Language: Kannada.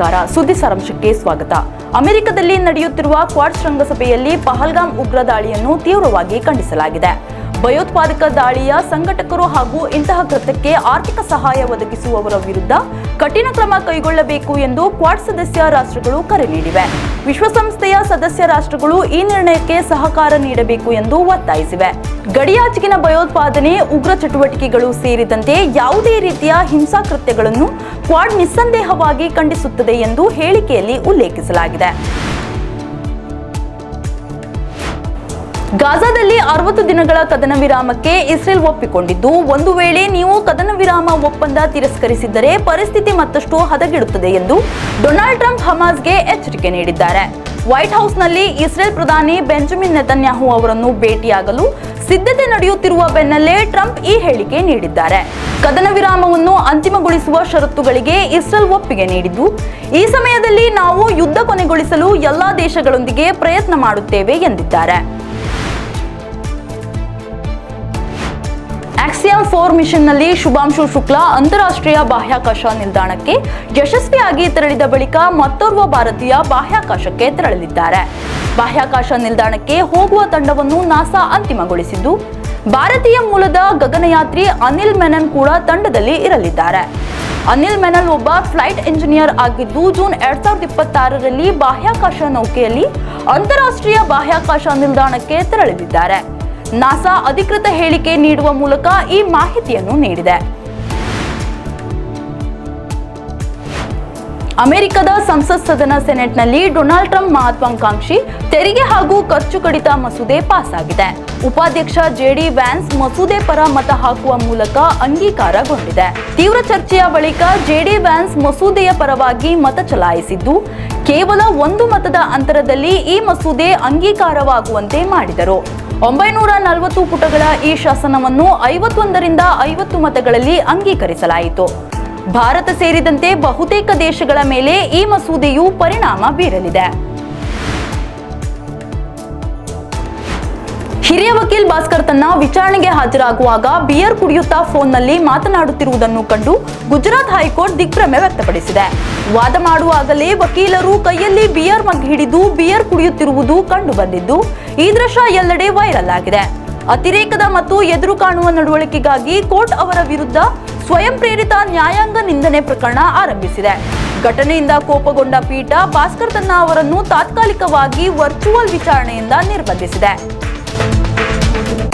ನಮಸ್ಕಾರ ಸುದ್ದಿ ಸಾರಾಂಶಕ್ಕೆ ಸ್ವಾಗತ. ಅಮೆರಿಕದಲ್ಲಿ ನಡೆಯುತ್ತಿರುವ ಕ್ವಾಡ್ ಶೃಂಗಸಭೆಯಲ್ಲಿ ಪಹಲ್ಗಾಮ್ ಉಗ್ರ ದಾಳಿಯನ್ನು ತೀವ್ರವಾಗಿ ಖಂಡಿಸಲಾಗಿದೆ. ಭಯೋತ್ಪಾದಕ ದಾಳಿಯ ಸಂಘಟಕರು ಹಾಗೂ ಇಂತಹ ಕೃತ್ಯಕ್ಕೆ ಆರ್ಥಿಕ ಸಹಾಯ ಒದಗಿಸುವವರ ವಿರುದ್ಧ ಕಠಿಣ ಕ್ರಮ ಕೈಗೊಳ್ಳಬೇಕು ಎಂದು ಕ್ವಾಡ್ ಸದಸ್ಯ ರಾಷ್ಟ್ರಗಳು ಕರೆ ನೀಡಿವೆ. ವಿಶ್ವಸಂಸ್ಥೆಯ ಸದಸ್ಯ ರಾಷ್ಟ್ರಗಳು ಈ ನಿರ್ಣಯಕ್ಕೆ ಸಹಕಾರ ನೀಡಬೇಕು ಎಂದು ಒತ್ತಾಯಿಸಿವೆ. ಗಡಿಯಾಚೆಗಿನ ಭಯೋತ್ಪಾದನೆ, ಉಗ್ರ ಚಟುವಟಿಕೆಗಳು ಸೇರಿದಂತೆ ಯಾವುದೇ ರೀತಿಯ ಹಿಂಸಾ ಕೃತ್ಯಗಳನ್ನು ಕ್ವಾಡ್ ನಿಸ್ಸಂದೇಹವಾಗಿ ಖಂಡಿಸುತ್ತದೆ ಎಂದು ಹೇಳಿಕೆಯಲ್ಲಿ ಉಲ್ಲೇಖಿಸಲಾಗಿದೆ. ಗಾಜಾದಲ್ಲಿ ಅರವತ್ತು ದಿನಗಳ ಕದನ ವಿರಾಮಕ್ಕೆ ಇಸ್ರೇಲ್ ಒಪ್ಪಿಕೊಂಡಿದ್ದು, ಒಂದು ವೇಳೆ ನೀವು ಕದನ ವಿರಾಮ ಒಪ್ಪಂದ ತಿರಸ್ಕರಿಸಿದ್ದರೆ ಪರಿಸ್ಥಿತಿ ಮತ್ತಷ್ಟು ಹದಗೆಡುತ್ತದೆ ಎಂದು ಡೊನಾಲ್ಡ್ ಟ್ರಂಪ್ ಹಮಾಸ್ಗೆ ಎಚ್ಚರಿಕೆ ನೀಡಿದ್ದಾರೆ. ವೈಟ್ ಹೌಸ್ನಲ್ಲಿ ಇಸ್ರೇಲ್ ಪ್ರಧಾನಿ ಬೆಂಜಮಿನ್ ನೆತನ್ಯಾಹು ಅವರನ್ನು ಭೇಟಿಯಾಗಲು ಸಿದ್ಧತೆ ನಡೆಯುತ್ತಿರುವ ಬೆನ್ನಲ್ಲೇ ಟ್ರಂಪ್ ಈ ಹೇಳಿಕೆ ನೀಡಿದ್ದಾರೆ. ಕದನ ವಿರಾಮವನ್ನು ಅಂತಿಮಗೊಳಿಸುವ ಷರತ್ತುಗಳಿಗೆ ಇಸ್ರೇಲ್ ಒಪ್ಪಿಗೆ ನೀಡಿದ್ದು, ಈ ಸಮಯದಲ್ಲಿ ನಾವು ಯುದ್ಧ ಕೊನೆಗೊಳಿಸಲು ಎಲ್ಲಾ ದೇಶಗಳೊಂದಿಗೆ ಪ್ರಯತ್ನ ಮಾಡುತ್ತೇವೆ ಎಂದಿದ್ದಾರೆ. ಆಕ್ಸಿಯಾಮ್ ಫೋರ್ ಮಿಷನ್ನಲ್ಲಿ ಶುಭಾಂಶು ಶುಕ್ಲಾ ಅಂತಾರಾಷ್ಟ್ರೀಯ ಬಾಹ್ಯಾಕಾಶ ನಿಲ್ದಾಣಕ್ಕೆ ಯಶಸ್ವಿಯಾಗಿ ತೆರಳಿದ ಬಳಿಕ ಮತ್ತೋರ್ವ ಭಾರತೀಯ ಬಾಹ್ಯಾಕಾಶಕ್ಕೆ ತೆರಳಲಿದ್ದಾರೆ. ಬಾಹ್ಯಾಕಾಶ ನಿಲ್ದಾಣಕ್ಕೆ ಹೋಗುವ ತಂಡವನ್ನು ನಾಸಾ ಅಂತಿಮಗೊಳಿಸಿದ್ದು, ಭಾರತೀಯ ಮೂಲದ ಗಗನಯಾತ್ರಿ ಅನಿಲ್ ಮೆನನ್ ಕೂಡ ತಂಡದಲ್ಲಿ ಇರಲಿದ್ದಾರೆ. ಅನಿಲ್ ಮೆನನ್ ಒಬ್ಬ ಫ್ಲೈಟ್ ಇಂಜಿನಿಯರ್ ಆಗಿದ್ದು, ಜೂನ್ ಎರಡ್ ಸಾವಿರದ ಇಪ್ಪತ್ತಾರರಲ್ಲಿ ಬಾಹ್ಯಾಕಾಶ ನೌಕೆಯಲ್ಲಿ ಅಂತಾರಾಷ್ಟ್ರೀಯ ಬಾಹ್ಯಾಕಾಶ ನಿಲ್ದಾಣಕ್ಕೆ ತೆರಳಲಿದ್ದಾರೆ. ನಾಸಾ ಅಧಿಕೃತ ಹೇಳಿಕೆ ನೀಡುವ ಮೂಲಕ ಈ ಮಾಹಿತಿಯನ್ನು ನೀಡಿದೆ. ಅಮೆರಿಕದ ಸಂಸತ್ ಸದನ ಸೆನೆಟ್ನಲ್ಲಿ ಡೊನಾಲ್ಡ್ ಟ್ರಂಪ್ ಮಹತ್ವಾಕಾಂಕ್ಷಿ, ತೆರಿಗೆ ಹಾಗೂ ಖರ್ಚು ಕಡಿತ ಮಸೂದೆ ಪಾಸ್ ಆಗಿದೆ ಉಪಾಧ್ಯಕ್ಷ ಜೆಡಿ ವ್ಯಾನ್ಸ್ ಮಸೂದೆ ಪರ ಮತ ಹಾಕುವ ಮೂಲಕ ಅಂಗೀಕಾರಗೊಂಡಿದೆ. ತೀವ್ರ ಚರ್ಚೆಯ ಬಳಿಕ ಜೆಡಿ ವ್ಯಾನ್ಸ್ ಮಸೂದೆಯ ಪರವಾಗಿ ಮತ ಚಲಾಯಿಸಿದ್ದು, ಕೇವಲ ಒಂದು ಮತದ ಅಂತರದಲ್ಲಿ ಈ ಮಸೂದೆ ಅಂಗೀಕಾರವಾಗುವಂತೆ ಮಾಡಿದರು. ಒಂಬೈನೂರ ನಲವತ್ತು ಪುಟಗಳ ಈ ಶಾಸನವನ್ನು ಐವತ್ತೊಂದರಿಂದ ಐವತ್ತು ಮತಗಳಲ್ಲಿ ಅಂಗೀಕರಿಸಲಾಯಿತು. ಭಾರತ ಸೇರಿದಂತೆ ಬಹುತೇಕ ದೇಶಗಳ ಮೇಲೆ ಈ ಮಸೂದೆಯು ಪರಿಣಾಮ ಬೀರಲಿದೆ. ಹಿರಿಯ ವಕೀಲ್ ಭಾಸ್ಕರ್ ತನ್ನ ವಿಚಾರಣೆಗೆ ಹಾಜರಾಗುವಾಗ ಬಿಯರ್ ಕುಡಿಯುತ್ತಾ ಫೋನ್ನಲ್ಲಿ ಮಾತನಾಡುತ್ತಿರುವುದನ್ನು ಕಂಡು ಗುಜರಾತ್ ಹೈಕೋರ್ಟ್ ದಿಗ್ಭ್ರಮೆ ವ್ಯಕ್ತಪಡಿಸಿದೆ. ವಾದ ಮಾಡುವಾಗಲೇ ವಕೀಲರು ಕೈಯಲ್ಲಿ ಬಿಯರ್ ಮಗ್ ಹಿಡಿದು ಬಿಯರ್ ಕುಡಿಯುತ್ತಿರುವುದು ಕಂಡು ಬಂದಿದ್ದು ಈ ದೃಶ್ಯ ಎಲ್ಲೆಡೆ ವೈರಲ್ ಆಗಿದೆ. ಅತಿರೇಕದ ಮತ್ತು ಎದುರು ಕಾಣುವ ನಡವಳಿಕೆಗಾಗಿ ಕೋರ್ಟ್ ಅವರ ವಿರುದ್ಧ ಸ್ವಯಂ ಪ್ರೇರಿತ ನ್ಯಾಯಾಂಗ ನಿಂದನೆ ಪ್ರಕರಣ ಆರಂಭಿಸಿದೆ. ಘಟನೆಯಿಂದ ಕೋಪಗೊಂಡ ಪೀಠ ಭಾಸ್ಕರ್ ತನ್ನ ಅವರನ್ನು ತಾತ್ಕಾಲಿಕವಾಗಿ ವರ್ಚುವಲ್ ವಿಚಾರಣೆಯಿಂದ ನಿರ್ಬಂಧಿಸಿದೆ. Thank you.